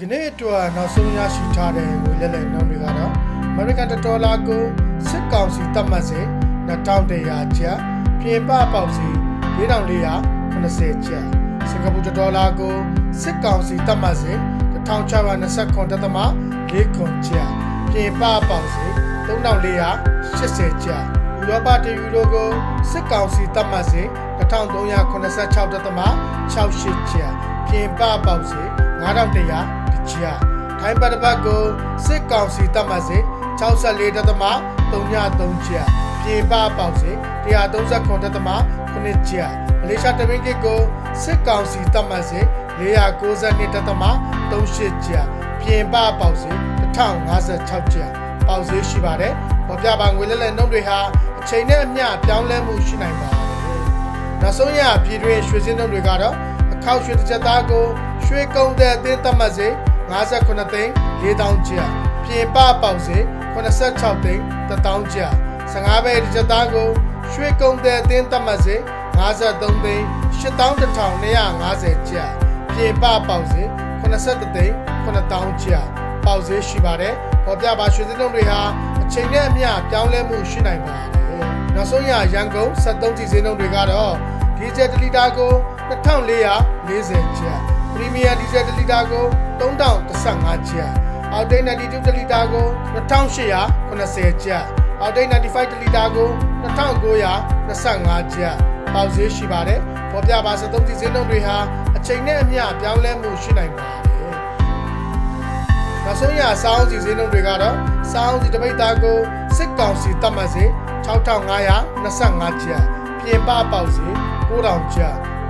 ဒီကနေ့အတွက်နောက်ဆုံးရရှိထားတဲ့ငွေလက်လက်နှုန်းတွေကတော့ American ဒေါ်လာကိုစစ်ကောင်စီတတ်မှတ်စေ2100ကျပ်ပြင်ပပေါက်စီ4480ကျပ်စင်ကာပူဒေါ်လာကိုစစ်ကောင်စီတတ်မှတ်စေ1629တသမ4ခွန်ကျပ်ပြင်ပပေါက်စီ3480ကျပ်ဥရောပတယူရိုကိုစစ်ကောင်စီတတ်မှတ်စေ1386တသမ68ကျပ်ပြင်ပပေါက်စီ9100 ကျပ်ထိုင်းပတ်ပတ်ကိုစစ်ကောင်စီတတ်မှတ်စေ64တသမ33ကျပ်ပြင်ပပေါက်စေ139တသမ9ကျပ်မလေးရှားတမင်ကစ်ကိုစစ်ကောင်စီတတ်မှတ်စေ492တသမ38ကျပ်ပြင်ပပေါက်စေ1056ကျပ်ပေါက်စေရှိပါတယ်ပေါ်ပြပါငွေလဲလဲနှုန်းတွေဟာအချိန်နဲ့အမျှပြောင်းလဲမှုရှိနိုင်ပါတယ်နောက်ဆုံးရပြည်တွင်းရွှေစင်းနှုန်းတွေကတော့အခောက်ရွှေတစ်ချက်သားကိုရွှေကုန်းတဲ့အသင်းသတ်မှတ်စေ 58သိန်း4000ကျပ်ပြင်ပပေါက်စေ86သိန်း1000ကျပ်15ပဲတစ်ချက်သားကိုရွှေကုန်းတဲ့အသင်းသတ်မှတ်စေ53သိန်း8250ကျပ်ပြင်ပပေါက်စေ83သိန်း9000ကျပ်ပေါက်စေရှိပါတယ်ပေါ်ပြပါရွှေစင်းနှုန်းတွေဟာအချိန်နဲ့အမျှပြောင်းလဲမှုရှိနိုင်ပါတယ်နောက်ဆုံးရရန်ကုန်73ကြီးစင်းနှုန်းတွေကတော့ဒီဇယ်1လီတာကို2440ကျပ်ပရီးမီးယားဒီဇယ်1 လီတာကို3015ကျပ်အောက်တိတ်92တလီတာကို2880ကျပ်အောက်တိတ်95တလီတာကို2925ကျပ်ပေါက်ဈေးရှိပါတယ်ပေါ်ပြပါ73ကြီးစင်းနှုန်းတွေဟာအချိန်နဲ့အမျှပြောင်းလဲမှုရှိနိုင်ပါတယ်နောက်ဆုံးရစောင်းစီစင်းနှုန်းတွေကတော့စောင်းစီတပိတ်သားကိုစစ်ကောင်စီတတ်မှတ်စေ6525ကျပ်ပြင်ပပေါက်စေ9000ကျပ်